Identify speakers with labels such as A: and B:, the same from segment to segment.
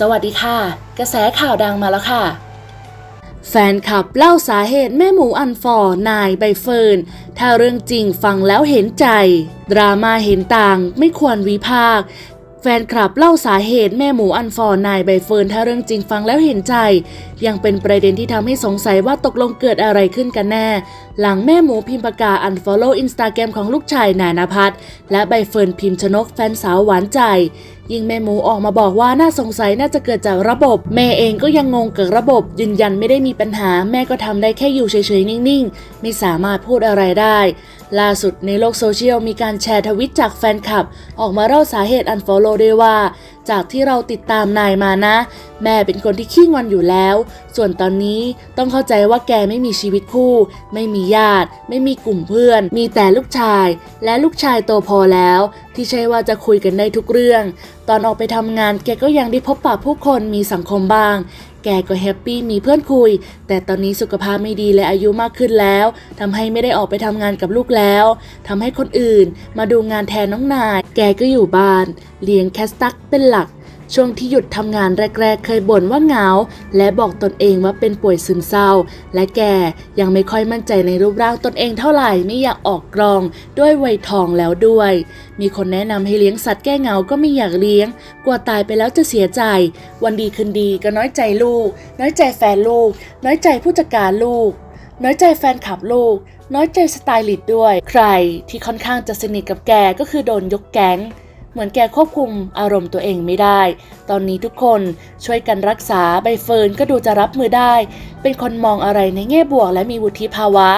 A: สวัสดีค่ะ กระแสข่าวดังมาแล้วค่ะ แฟนคลับเล่าสาเหตุแม่หมูอันฟอร์นายใบเฟิร์น ถ้าเรื่องจริงฟังแล้วเห็นใจ ดราม่าเห็นต่างไม่ควรวิพาก แฟนคลับเล่าสาเหตุแม่หมูอันฟอร์นายใบเฟิร์นถ้าเรื่องจริงฟังแล้วเห็นใจ ยังเป็นประเด็นที่ทำให้สงสัยว่าตกลงเกิดอะไรขึ้นกันแน่ หลังแม่หมูพิมพ์ประกาศอันฟอลโล่อินสตาแกรมของลูกชายนานพัฒน์และใบเฟิร์นพิมพ์ชนกแฟนสาวหวานใจ ยิ่งแม่หมูออกมาบอกว่าน่าสงสัยน่าจะเกิดจากระบบ แม่เองก็ยังงงกับระบบ ยืนยันไม่ได้มีปัญหา แม่ก็ทำได้แค่อยู่เฉยๆนิ่งๆ ไม่สามารถพูดอะไรได้ ล่าสุดในโลกโซเชียลมีการแชร์ทวิตจากแฟนคลับ ออกมาเล่าสาเหตุอันฟอลโล่ด้วยว่า จากที่เราติดตามนายมานะ แม่เป็นคนที่ขี้งอนอยู่แล้ว ส่วนตอนนี้ต้องเข้าใจว่าแกไม่มีชีวิตคู่ ไม่มีญาติ ไม่มีกลุ่มเพื่อน มีแต่ลูกชาย และลูกชายโตพอแล้ว ที่ใช่ว่าจะคุยกันได้ทุกเรื่อง ตอนออกไปทำงานแกก็ยังได้พบปะผู้คนมีสังคมบ้าง แกก็แฮปปี้มีเพื่อนคุย แต่ตอนนี้สุขภาพไม่ดีและอายุมากขึ้นแล้วทำให้ไม่ได้ออกไปทำงานกับลูกแล้วทำให้คนอื่นมาดูงานแทนน้องนาย แกก็อยู่บ้าน เลี้ยงแคสตักเป็นหลัก ช่วงที่หยุดทำงานแรก ๆ เคยบ่นว่าเหงา และบอกตนเองว่าเป็นป่วยซึมเศร้า และแกยังไม่ค่อยมั่นใจในรูปร่างตนเองเท่าไหร่ไม่อยากออกกรองด้วยวัยทองแล้วด้วย มีคนแนะนำให้เลี้ยงสัตว์แก้เหงาก็ไม่อยากเลี้ยง กลัวตายไปแล้วจะเสียใจ วันดีคืนดีก็น้อยใจลูก น้อยใจแฟนลูก น้อยใจผู้จัดการลูก น้อยใจแฟนคลับลูก น้อยใจสไตลิสต์ด้วย ใครที่ค่อนข้างจะสนิทกับแกก็คือโดนยกแก๊ง เหมือนแกควบคุมอารมณ์ตัวเองไม่ได้ ตอนนี้ทุกคนช่วยกันรักษาใบเฟิร์นก็ดูจะรับมือได้ เป็นคนมองอะไรในแง่บวกและมีวุฒิภาวะ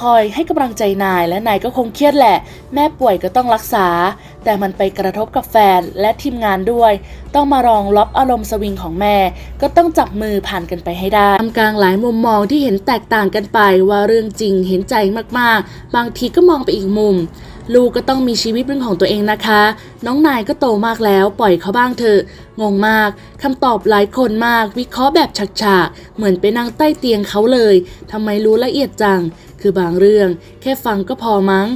A: คอยให้กำลังใจนายและนายก็คงเครียดแหละ แม่ป่วยก็ต้องรักษา แต่มันไปกระทบกับแฟนและทีมงานด้วย ต้องมารองรับอารมณ์สวิงของแม่ ก็ต้องจับมือผ่านกันไปให้ได้ทำกลางหลายมุมมองที่เห็นแตกต่างกันไปว่าเรื่องจริงเห็นใจมากๆ บางทีก็มองไปอีกมุม ลูกก็ต้องมีชีวิตเป็นของตัวเองนะคะ น้องนายก็โตมากแล้ว ปล่อยเขาบ้างเถอะ งงมากคำตอบหลายคนมาก วิเคราะห์แบบฉากๆ เหมือนไปนั่งใต้เตียงเขาเลยทำไมรู้ละเอียดจัง คือบางเรื่อง แค่ฟังก็พอมั้ง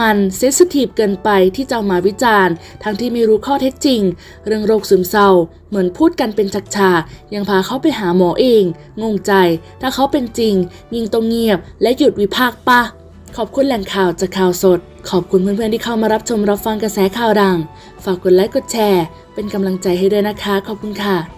A: มันเซสทีฟเกินไปที่จะมาวิจารณ์ ทั้งที่ไม่รู้ข้อเท็จจริง เรื่องโรคซึมเศร้า เหมือนพูดกันเป็นฉากๆยังพาเขาไปหาหมอเอง งงใจ ถ้าเขาเป็นจริง ยิงต้องเงียบและหยุดวิพากษ์ปะ ขอบคุณแหล่งข่าวจากข่าวสด ขอบคุณเพื่อนๆที่เข้ามารับชมรับฟังกระแสข่าวดัง ฝากกดไลค์กดแชร์ เป็นกำลังใจให้ด้วยนะคะ ขอบคุณค่ะ